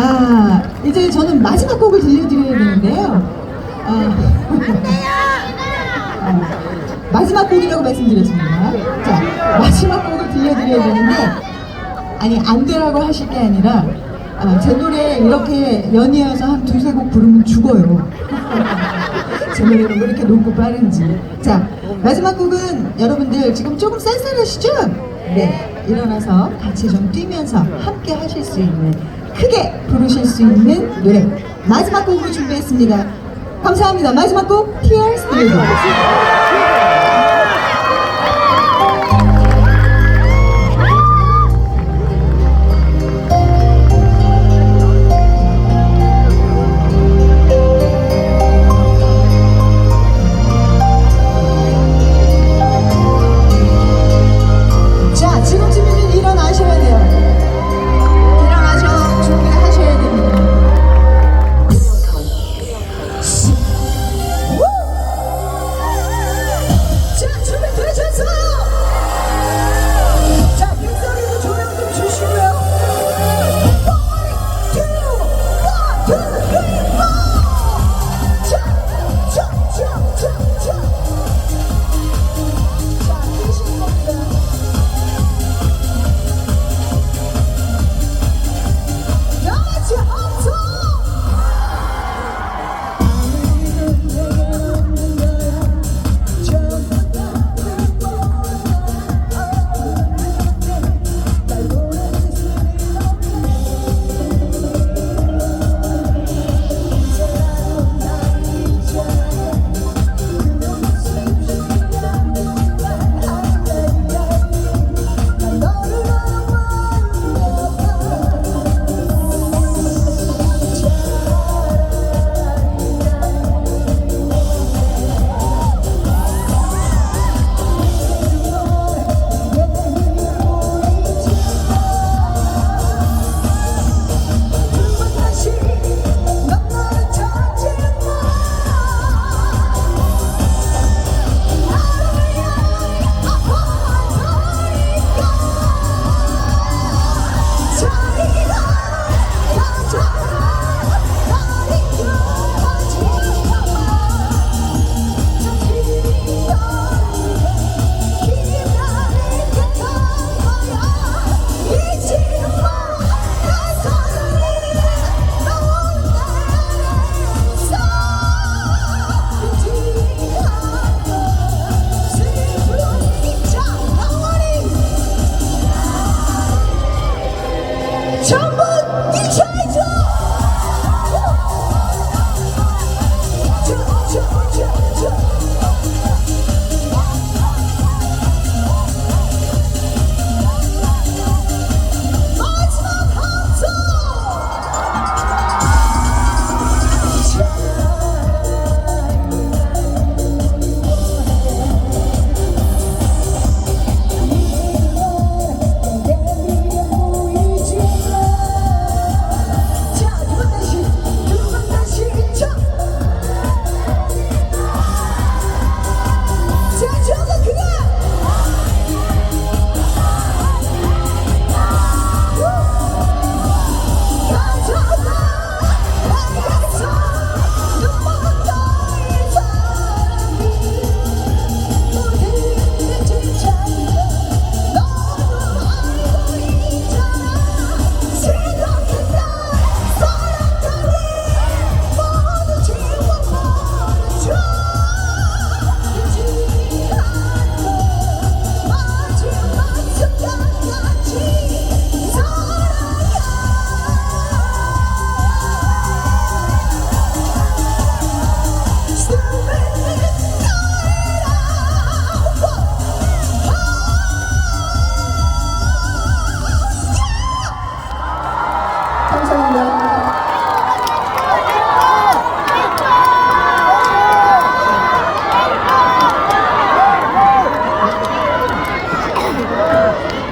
아, 이제 저는 마지막 곡을 들려드려야 되는데요. 아, 아, 마지막 곡이라고 말씀드렸습니다. 자, 마지막 곡을 들려드려야 되는데, 아니, 안 되라고 하실 게 아니라, 아, 제 노래 이렇게 연이어서 한 두세 곡 부르면 죽어요. 제 노래가 왜 이렇게 높고 빠른지. 자, 마지막 곡은 여러분들 지금 조금 쌀쌀하시죠? 네. 일어나서 같이 좀 뛰면서 함께 하실 수 있는, 크게 부르실 수 있는 노래. 마지막 곡을 준비했습니다. 감사합니다. 마지막 곡, Tears 들려드리겠습니다.